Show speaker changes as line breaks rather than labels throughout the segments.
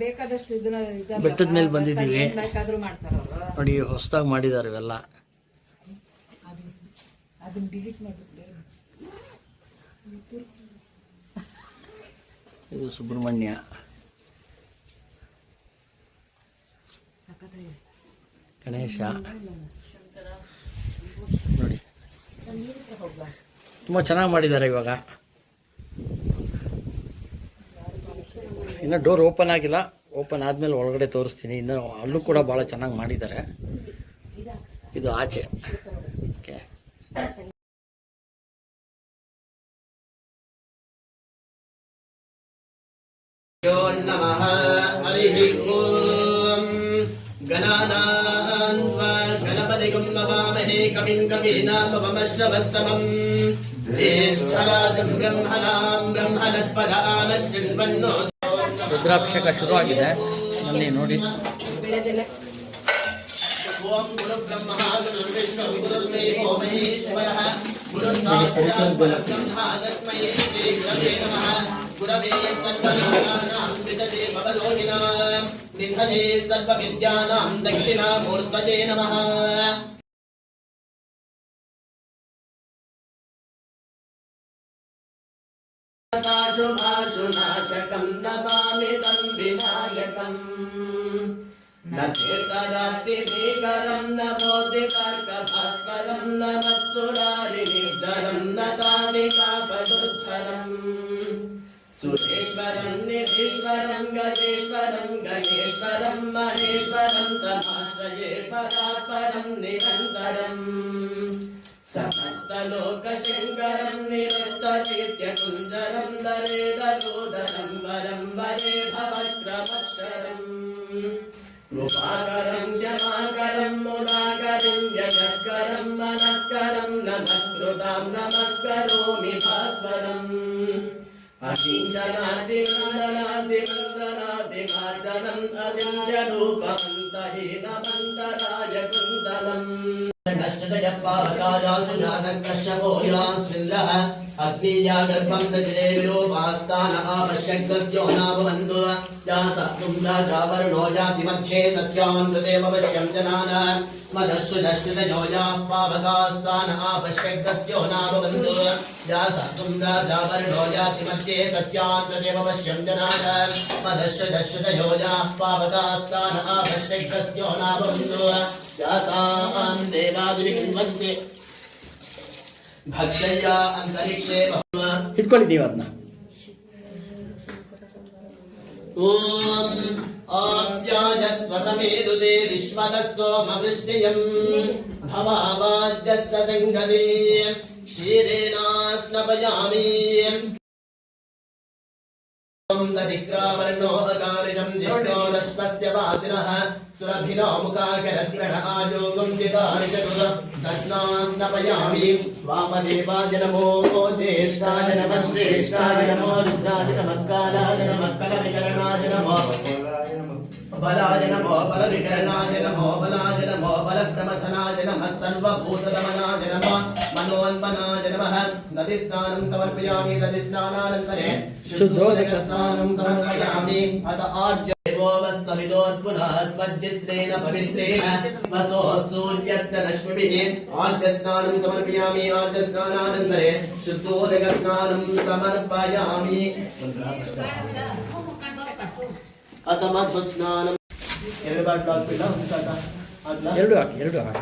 ಬೇಕಾದಷ್ಟು ಇದನ್ನ.
ಬೆಟ್ಟದ ಮೇಲೆ ಬಂದಿದ್ದೀವಿ. ನೋಡಿ ಹೊಸದಾಗಿ ಮಾಡಿದ್ದಾರೆ ಇವೆಲ್ಲ. ಇದು ಸುಬ್ರಹ್ಮಣ್ಯ. ಗಣೇಶ. ನೋಡಿ ತುಂಬ ಚೆನ್ನಾಗಿ ಮಾಡಿದ್ದಾರೆ ಇವಾಗ. ಇನ್ನು ಡೋರ್ ಓಪನ್ ಆಗಿಲ್ಲ ಓಪನ್ ಆದಮೇಲೆ ಒಳಗಡೆ ತೋರಿಸ್ತೀನಿ ಇನ್ನು ಅಲ್ಲೂ ಕೂಡ ಭಾಳ ಚೆನ್ನಾಗಿ ಮಾಡಿದ್ದಾರೆ ಇದು ಆಚೆ ಓಕೆ
यो नमः हरिः ॐ गणानान् त्वा गणपतिगं नमामहे कविं कवीनामवमश्रवस्तमम् ज्येष्ठराजं ब्रह्मणां ब्रह्मणस्पदानशृण्वन्नो
ರುದ್ರಾಭಿಷೇಕ ಶುರು ಆಗಿದೆ ಬನ್ನಿ ನೋಡಿ
ಬೆಳೆದೆಲೆ
ॐ गुरुब्रह्मा सर्वपाशुभाशुनाशकम् न वामिदम् विनायकम्। न चेतरातिभीकरम् न बोधितर्कभास्करम् न वत्सुरारिनिर्जरम् न तादिकापदुद्धरम् सुरेश्वरम् निधीश्वरम् गजेश्वरम् गणेश्वरम् महेश्वरम् तमाश्रये परात्परम् निरन्तरम्। समस्तलोकशङ्करं निरुत्तरीत्यकुञ्जरं दरे दरोदरं वरं वरे भवक्रमक्षरम् कृपाकरं क्षमाकरं मुदाकरं यशस्करं मनस्करं नमस्कृतां नमस्करोमि भास्वरम् अकिञ्चनादिवन्दनादिवन्दनादिमार्जनम् अचिञ्चरूपमन्तहीनमन्तराय कुन्दलम् أنشد جبار كاجاس جانك كشف إلى سلها అగ్నియా గర్భం దజరే విలోపాస్తాన ఆపశ్యగ్రస్యో నాభవందు యా సత్తుం రాజావరుణో యాతి మధ్యే సత్యాన్ కృతేమవశ్యం జనాన మదశ్రుదశ్రుతయో యా పావకాస్తాన ఆపశ్యగ్రస్యో నాభవందు యా సత్తుం రాజావరుణో యాతి మధ్యే సత్యాన్ కృతేమవశ్యం జనాన మదశ్రుదశ్రుతయో యా పావకాస్తాన ఆపశ్యగ్రస్యో నాభవందు యాసాం దేవాదివి కింవంతే भक्षया अन्तरिक्षे बहवः
ಇಟ್ಕೊಳ್ಳಿ ನೀವು ಅದನ್ನ
ॐ आप्याजस्व समेदुते विश्वतः सोमवृष्टियम् भवावाज्यस्य सङ्गते क्षीरेणास्नपयामि ॐ दधिक्रावर्णोपकारिषं दिष्टो रश्वस्य वासिनः सुरभिनो मुखाकरग्रह आयोगं चितारिषतु तस्नास्नपयामि वामदेवाय नमो ज्येष्ठाय नमः श्रेष्ठाय नमो रुद्राय नमः कालाय नमः कलविकरणाय नमो बलाय नमो बलविकरणाय नमो बलाय नमो बलप्रमथनाय नमः सर्वभूतदमनाय नमः मनोन्मनाय नमः नदीस्नानं समर्पयामि नदीस्नानानन्तरे शुद्धोदकस्नानं समर्पयामि अत आर्य देवोवस्सविदोत्पुनः पवित्रेण वसो सूर्यस्य रश्मिभिः आर्यस्नानं समर्पयामि आर्यस्नानानन्तरे शुद्धोदकस्नानं समर्पयामि ಅತ ಮಧ್ವತ್ ಸ್ನಾನಂ ಎರಡು ಬಾಟ್ಲು ಹಾಕ್ಬಿಡ ಒಂದು ಸಾಕ ಆಗ್ಲಾ
ಎರಡು ಹಾಕಿ ಎರಡು ಹಾಕಿ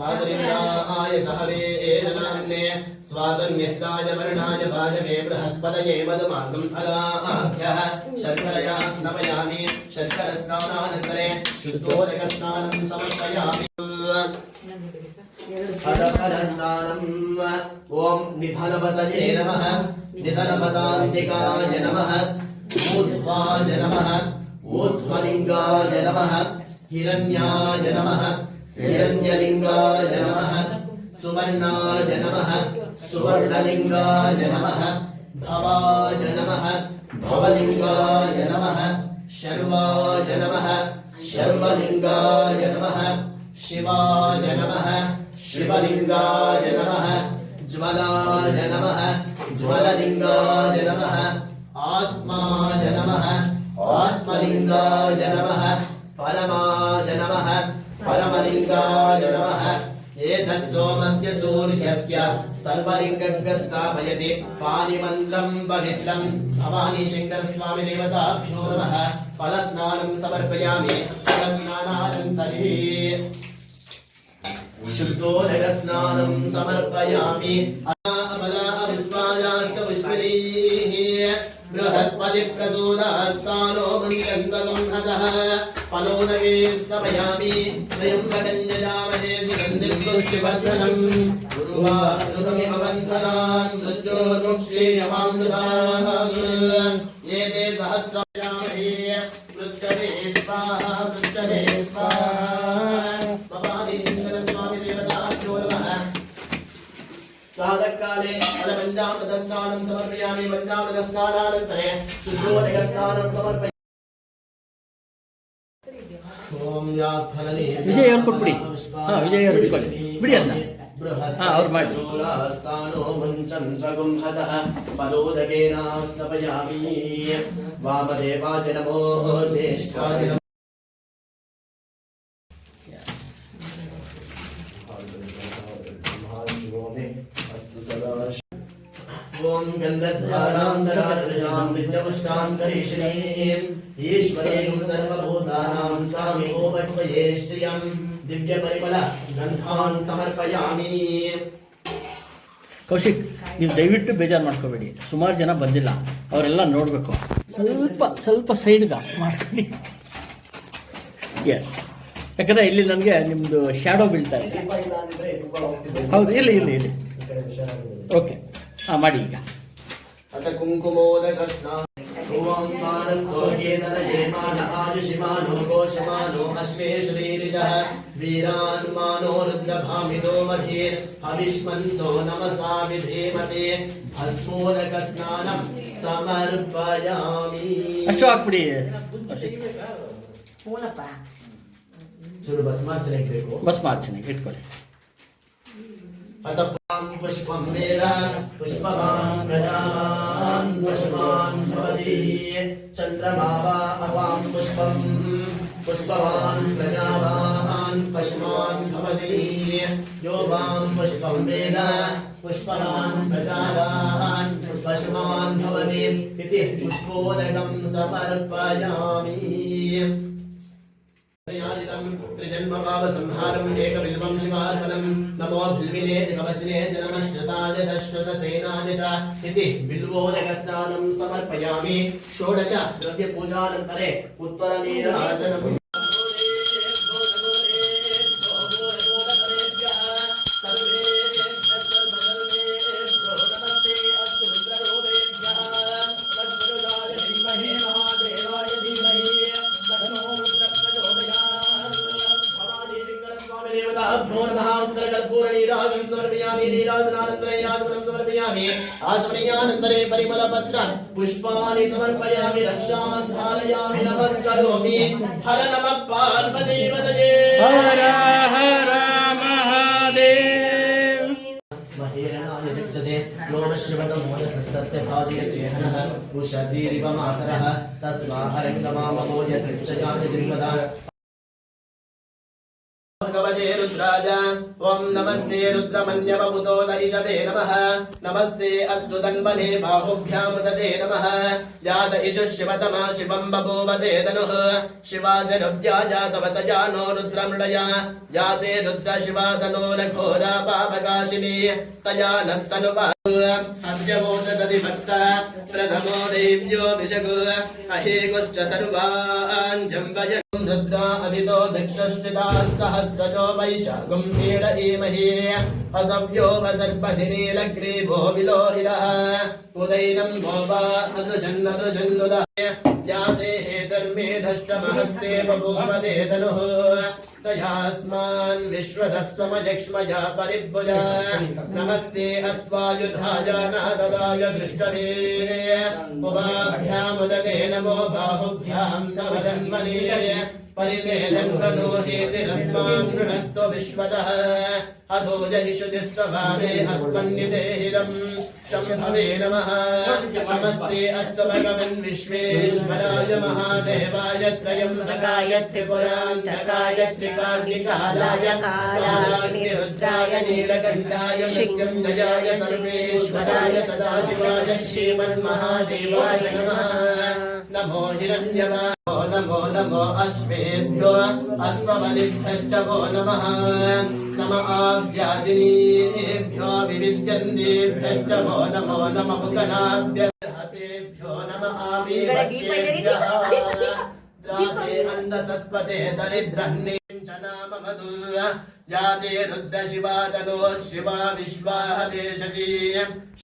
स्वादरिन्द्राय सहवे एदनाम्ने स्वादन्यत्राय वर्णाय वाजवे बृहस्पतये मधुमार्गम् अदाभ्यः शर्करया स्नपयामि शर्करस्नानानन्तरे शुद्धोदकस्नानं समर्पयामि। अदपरस्नानम् ॐ निधनपतये नमः। निधनपदान्तिकाय नमः। ऊर्ध्वाय नमः। ऊर्ध्वलिङ्गाय नमः। हिरण्याय नमः। हिरण्यलिङ्गाय नमः। सुवर्णाय नमः। सुवर्णलिङ्गाय नमः। भवाय नमः। भवलिङ्गाय नमः। शर्वाय नमः। शर्वलिङ्गाय नमः। शिवाय नमः। शिवलिङ्गाय नमः। ज्वलाय नमः। ज्वललिङ्गाय नमः। आत्माय नमः। आत्मलिङ्गाय नमः। परमाय नमः। परमलिङ्गाय नमः। एतत् सोमस्य सूर्यस्य सर्वलिङ्गग्र स्थापयति पानिमन्त्रम् पवित्रम् भवानी शङ्करस्वामि देवताभ्यो नमः। फलस्नानं समर्पयामि। फलस्नानानन्तरे शुद्धोदकस्नानं समर्पयामि। बृहस्पतिप्रसूनहस्तानो मन्त्रन्वगं हतः। పనోదగే శ్రమయామి త్రయంబకంజామనే సుగంధిర్దుష్టివర్ధనం. గురువానుపమిమవంతనాన్ సజ్జోనుక్షీయమామృతాన్ ఏ తే సహస్రయామహే మృత్యవే స్వాహ మృత్యవే స్వాహ. భవాని సింగన స్వామి దేవతాభ్యో నమః సమర్పయామి పంచామృతస్నానానంతరే శుద్ధోదకస్నానం సమర్పయామి
ವಿಜಯ್ ಅವ್ರು ಕೊಟ್ಬಿಡಿ. ಹಾ, ವಿಜಯ್ ಅವ್ರು ಇಟ್ಕೊಳ್ಳಿ. ಬಿಡಿ ಅದನ್ನ. ಹಾ, ಅವ್ರು ಮಾಡಿ.
ಸ್ಥಾನೋ ಮುಂಚಂತ್ರಗುಂ ॐ गन्धद्वारान्तरादृशां नित्यपुष्टां करीश्रीं ईश्वरीं सर्वभूतानां तामिहोपक्वये श्रियं दिव्यपरिमल गन्धान् समर्पयामि
ಕೌಶಿಕ್ ನೀವು ದಯವಿಟ್ಟು ಬೇಜಾರು ಮಾಡ್ಕೋಬೇಡಿ ಸುಮಾರು ಜನ ಬಂದಿಲ್ಲ ಅವರೆಲ್ಲ ನೋಡಬೇಕು ಸ್ವಲ್ಪ ಸ್ವಲ್ಪ ಸೈಡ್ಗೆ ಮಾಡ್ಕೊಳ್ಳಿ ಎಸ್ ಯಾಕಂದರೆ ಇಲ್ಲಿ ನನಗೆ ನಿಮ್ಮದು ಶ್ಯಾಡೋ ಬೀಳ್ತಾ ಇದೆ ಹೌದು ಇಲ್ಲಿ ಇಲ್ಲಿ ಇಲ್ಲಿ ಓಕೆ ಹಾಂ ಮಾಡಿ ಈಗ
अथ कुङ्कुमोदकस्ना ॐ मानस्तोकेन दयेमान आयुषिमानो घोषमानो अश्वे श्रीरिजः वीरान् मानो रुद्रभामितो मधीर् हविष्मन्तो नमसा विधीमते भस्मोदकस्नानं समर्पयामि
ಅಷ್ಟು ಹಾಕ್ಬಿಡಿ ಕೌಶಿಕ್
ಹೂನಪ್ಪ
ಚೂರು ಭಸ್ಮಾರ್ಚನೆಗೆ ಬೇಕು
ಬಸ್ ಮಾರ್ಚನೆಗೆ ಇಟ್ಕೊಳ್ಳಿ
अत पुष्पं पुष्पं वेद पुष्पवान् प्रजावान् पुष्पान् भवति चन्द्रमा वा अवां पुष्पं पुष्पवान् प्रजावान् पशुमान् भवति यो वां पुष्पं वेद पुष्पवान् प्रजावान् पशुमान् भवति इति पुष्पोदकं समर्पयामि प्रयाजितं त्रिजन्मपापसंहारम् एकबिल्वं शिवार्पणम् नमो बिल्विने च कवचने च नमश्रुताय च श्रुतसेनाय च इति बिल्वोदकस्नानं समर्पयामि षोडश द्रव्यपूजानन्तरे उत्तरनीराजनम् प्रतिक्षते लोमश्रिवतमोजसस्तस्य भाजयत्वेहनः उषधीरिव मातरः तस्माहरङ्गमामभोजसृक्षयानि जिम्मदा ॐ नमस्ते रुद्रमन्यवपुतो नरिषभे नमः नमस्ते अस्तु तन्वने बाहुभ्यामुदते नमः जात इषु शिवतमा शिवं बभूवते तनुः शिवा च रव्या जातवतया नो रुद्रमृडया जाते रुद्र शिवा तनो रघोरा पापकाशिनी तया नस्तनुवा अभ्यवोचदधिभक्त प्रथमो देव्यो विशगु अहेगुश्च सर्वान् जम्बयम् रुद्रा अभितो सहस्रशो वैशाखं पीडयेमहे असव्यो वसर्पधिनीलग्रीवो विलोहितः उदैनं गोपा अदृशन्नदृशन्नुदः बभूवदे तनुः तयास्मान् परिभुजा। नमस्ते दृष्टवे। नमो बाहुभ्यां परिते जन्मनोहेतिरस्मान् गृणत्व विश्वतः अधो जयिषुतिस्वभावे अस्मन्निदेहिरम् शम्भवे नमः। नमस्ते अश्वभगवन् विश्वेश्वराय महादेवाय त्रयम्बकाय त्रिपुरान्तकाय त्रिकाग्निकालाय कालाग्निरुद्राय नीलकण्ठाय मृत्युञ्जयाय सर्वेश्वराय सदाशिवाय श्रीमन्महादेवाय नमः। नमो नमो नमो अश्वेभ्यो अश्वबलिभ्यश्च वो नमः। नम आव्यादिनीभ्यो विविद्यन्तेभ्यश्च वो नमो नम उगनाभ्यर्हतेभ्यो नम आमीभ्यः द्राते अन्धसस्पते दरिद्रन्नीं च नाम मधु जाते रुद्रशिवातनो शिवा विश्वाह वेशजी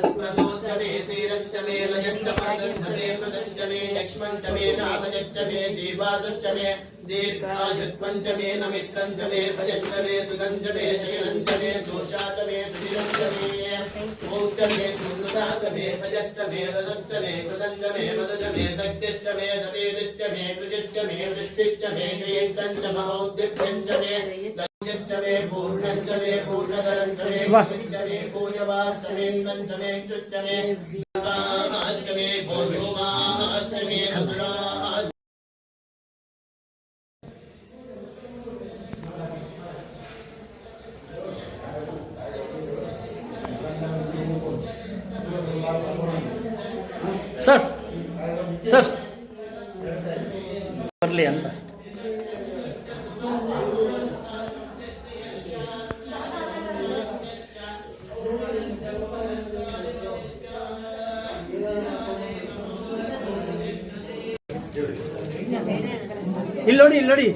प्रश्नसोच मे सीरञ्च मे लयश्च प्रदञ्च मे प्रदञ्च मे यक्ष्मञ्च मे नाभजच्च मे जीवादुश्च मे दीर्घायुत्वञ्च मे नमित्रञ्च मे भजञ्च मे सुगञ्च मे शयनञ्च मे सोषाच मे सुधिरञ्च मे ओञ्च मे सुन्दराच मे भजच्च मे रजच्च मे कृतञ्च मे मदज मे शक्तिश्च मे सवेदिश्च मे कृषिश्च मे वृष्टिश्च मे जयन्तञ्च महोद्दिभ्यञ्च मे पूर्णस्तवे पूर्णस्तवे पूर्णकरञ्चमे पूर्णस्तवे पूर्णवास्तवेन्दन्तमे
चुच्चमे पूर्णमाचमे पूर्णमाचमे असुराचमे ಇಲ್ಲಿ ನೋಡಿ ಇಲ್ಲಿ ನೋಡಿ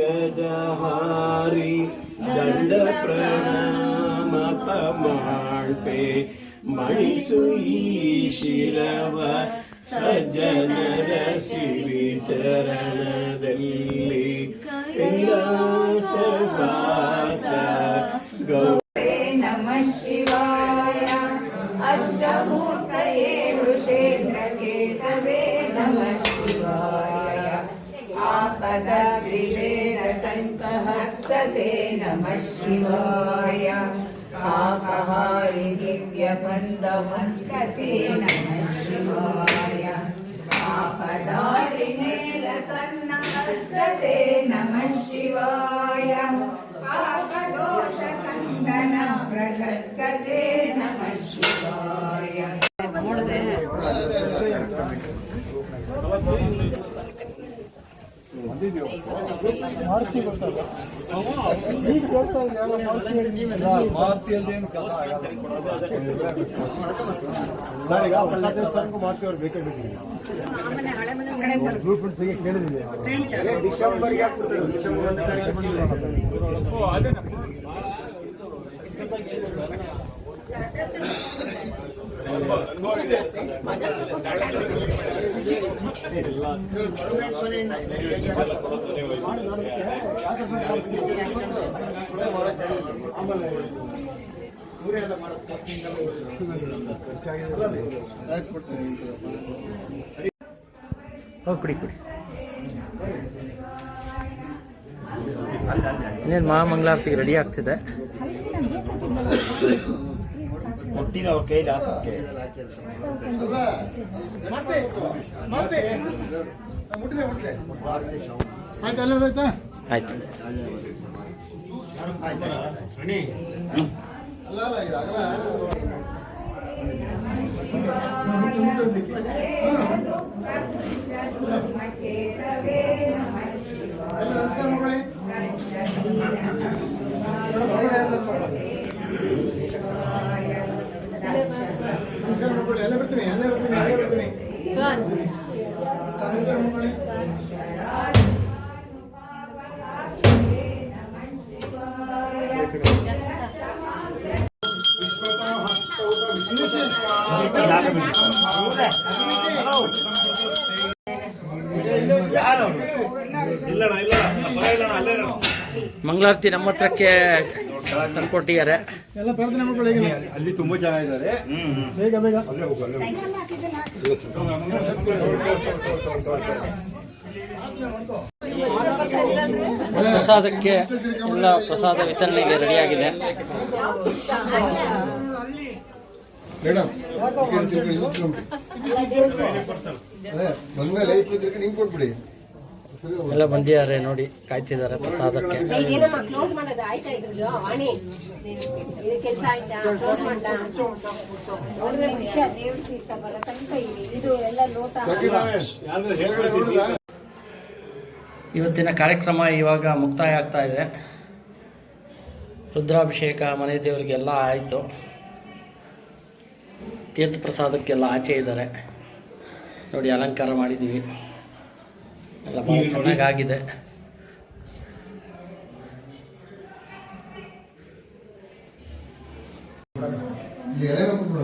ಗಜಹಾರಿ ದಂಡ ಪ್ರಣಾಮ ಪಮಾಳ್ಪೆ ಮಣಿಸು ಈ ಶಿರವ ಸಜ್ಜನರ ಶಿವಿ ಚರಣದಲ್ಲಿ ಕೈಲಾಸ ವಾಸ ಗೌ
नमः शिवाय। अष्टमूर्तये नमः शिवाय। आपदग्रिवेणकण्ठहस्तते नमः शिवाय। पापहारि दिव्यबन्धहस्तते नमः शिवाय। आपदारिणे लसन्नहस्तते नमः ಮಾರುತಿ ಗೊತ್ತಲ್ಲ ಈಗ ಕೊಡ್ತಾ ಇದ್ದಾರೆ ಮಾರುತಿ ಅಲ್ದೇನು ಕೆಲಸ
ಸರ್ ಈಗ ಹೊಸ ದೇವಸ್ಥಾನಕ್ಕೂ ಮಾರುತಿ ಅವ್ರು ಬೇಕೇ ಬೇಕಿದೆ ಬ್ಲೂ ಪ್ರಿಂಟ್ ತೆಗೆ ಕೇಳಿದ್ದೀನಿ ಡಿಸೆಂಬರ್ಗೆ ಹಾಕ್ಬಿಡ್ತಾರೆ ಡಿಸೆಂಬರ್
ಅದೇ ಕುಡಿ ಕುಡಿ. ಇನ್ನೇನು ಮಹಾಮಂಗಳಾರತಿಗೆ ರೆಡಿ ಆಗ್ತಿದೆ?
ಕೊಟ್ಟಿಲ್ಲ ಅವ್ರ ಕೈಲಿ ಹಾಕಕ್ಕೆ.
ಆಯ್ತು ಎಲ್ಲರೂ ಆಯ್ತಾ?
ಆಯ್ತು.
ಎಲ್ಲ ಎಲ್ಲ ಬರ್ತೀನಿ ಎಲ್ಲ ಬರ್ತೀನಿ ಎಲ್ಲ ಬರ್ತೀನಿ
ಮಂಗಳಾರತಿ ನಮ್ಮ ಹತ್ರಕ್ಕೆ ತಂದ್ಕೊಟ್ಟಿದ್ದಾರೆ
ಎಲ್ಲ ಪ್ರಾರ್ಥನೆ ಮಾಡ್ಕೊಳ್ಳಿ
ಅಲ್ಲಿ ತುಂಬಾ ಜನ ಇದ್ದಾರೆ.
ಬೇಗ ಬೇಗ.
ಅಲ್ಲೇ ಹೋಗು ಅಲ್ಲೇ
ಪ್ರಸಾದಕ್ಕೆ ಎಲ್ಲ ಪ್ರಸಾದ ವಿತರಣೆಗೆ ರೆಡಿಯಾಗಿದೆ.
ಮೇಡಮ್ ಬಂದ್ಮೇಲೆ ಇಟ್ಲು ತಿರ್ಗಿ ನಿಂಗೆ ಕೊಟ್ಬಿಡಿ.
ಎಲ್ಲ ಬಂದಿದ್ದಾರೆ ನೋಡಿ ಕಾಯ್ತಿದ್ದಾರೆ ಪ್ರಸಾದಕ್ಕೆ? ಇವತ್ತಿನ ಕಾರ್ಯಕ್ರಮ ಇವಾಗ ಮುಕ್ತಾಯ ಆಗ್ತಾ ಇದೆ. ರುದ್ರಾಭಿಷೇಕ ಮನೆ ದೇವರಿಗೆಲ್ಲ ಆಯಿತು. ತೀರ್ಥ ಪ್ರಸಾದಕ್ಕೆಲ್ಲ ಆಚೆ ಇದ್ದಾರೆ. ನೋಡಿ ಅಲಂಕಾರ ಮಾಡಿದ್ದೀವಿ. ಎಲ್ಲ ಭಾಳ ಚೆನ್ನಾಗಾಗಿದೆ.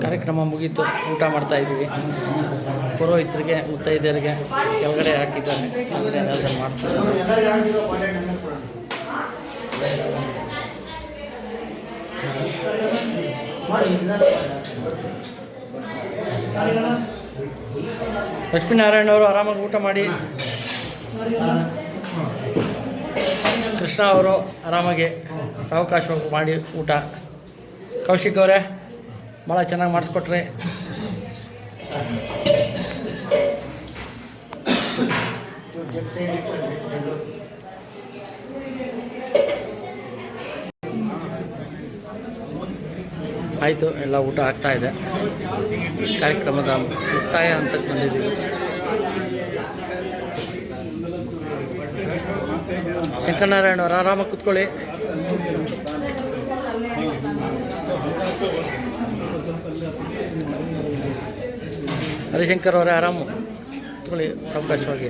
ಕಾರ್ಯಕ್ರಮ ಮುಗೀತು ಊಟ ಮಾಡ್ತಾ ಇದ್ದೀವಿ. ಪುರೋಹಿತರಿಗೆ ಮುತ್ತೈದೆಯರಿಗೆ ಕೆಳಗಡೆ ಹಾಕಿದ್ದಾರೆ. ನೆಲದಲ್ಲಿ ಮಾಡ್ತಾರೆ. ಲಕ್ಷ್ಮೀನಾರಾಯಣ ಅವರು ಆರಾಮಾಗಿ ಊಟ ಮಾಡಿ. ಕೃಷ್ಣ ಅವರು ಆರಾಮಾಗಿ ಸಾವಕಾಶ ಮಾಡಿ ಊಟ. ಕೌಶಿಕ್ ಅವರೇ ಭಾಳ ಚೆನ್ನಾಗಿ ಮಾಡಿಸ್ಕೊಟ್ರಿ. ಆಯಿತು, ಎಲ್ಲ ಊಟ ಆಗ್ತಾ ಇದೆ. ಕಾರ್ಯಕ್ರಮದ ಮುಕ್ತಾಯ ಹಂತಕ್ಕೆ ಬಂದಿದ್ದೀವಿ. ಶಂಕರನಾರಾಯಣ ಅವರು ಆರಾಮಾಗಿ ಕೂತ್ಕೊಳ್ಳಿ. ಹರಿಶಂಕರ್ ಅವರೇ ಆರಾಮು? ಕೂತ್ಕೊಳ್ಳಿ ಸಾವಕಾಶವಾಗಿ.